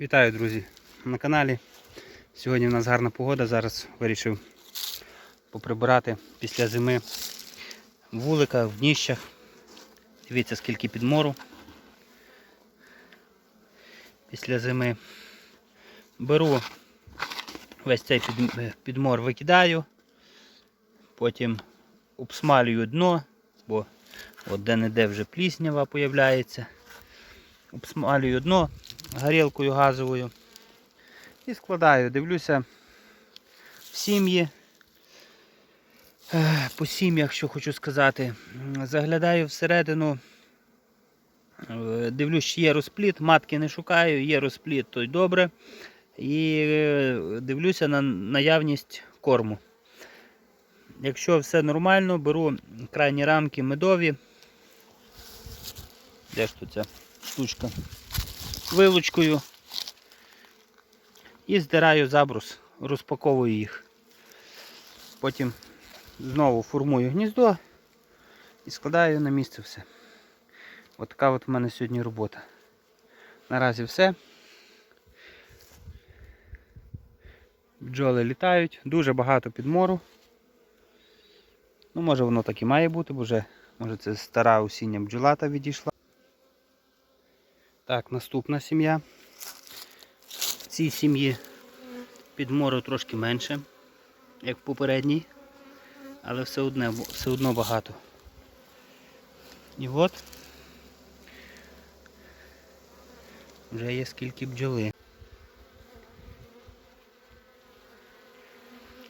Вітаю, друзі, на каналі. Сьогодні в нас гарна погода. Зараз вирішив поприбирати після зими вулика в дніщах. Дивіться, скільки підмору. Після зими беру весь цей підмор викидаю, потім обсмалюю дно, бо от де-не-де вже пліснява появляється. Обсмалюю дно горілкою газовою і складаю. Дивлюся в сім'ї. По сім'ях, що хочу сказати, заглядаю всередину, е, дивлюсь, чи є розпліт, матки не шукаю, є розпліт, то й добре. І е, дивлюся на наявність корму. Якщо все нормально, беру крайні рамки медові. Де ж тут ця штучка? Вилучкою і здираю забрус, розпаковую їх. Потім знову формую гніздо і складаю на місце все. От така от в мене сьогодні робота. Наразі все. Бджоли літають, дуже багато підмору. Ну, може воно так і має бути, бо вже може це стара осіння бджолата відійшла. Так, наступна сім'я. В цій сім'ї підмору трошки менше, як в попередній, але все одно, все одно багато. І от вже є скільки бджоли.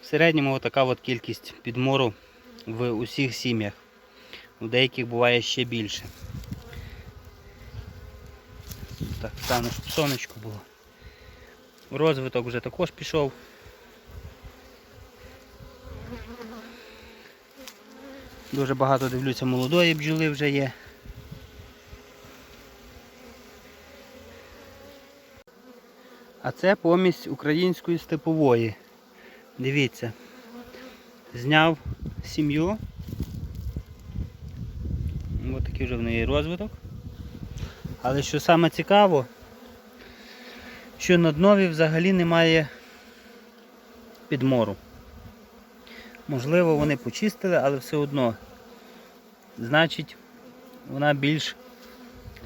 В середньому така от кількість підмору в усіх сім'ях. У деяких буває ще більше. Так, стану, щоб сонечко було. Розвиток вже також пішов. Дуже багато дивлюся, молодої бджоли вже є. А це помість української степової. Дивіться. Зняв сім'ю. Ось такий вже в неї розвиток. Але що саме цікаво, що на днові взагалі немає підмору. Можливо, вони почистили, але все одно. Значить, вона більш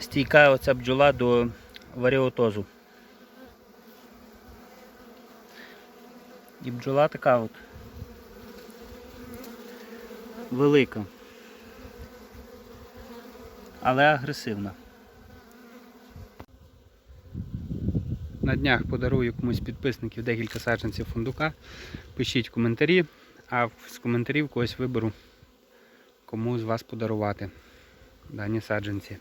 стійка оця бджола до варіотозу. І бджола така от велика, але агресивна. На днях подарую комусь з підписників декілька саджанців фундука. Пишіть коментарі, а з коментарів когось виберу, кому з вас подарувати дані саджанці.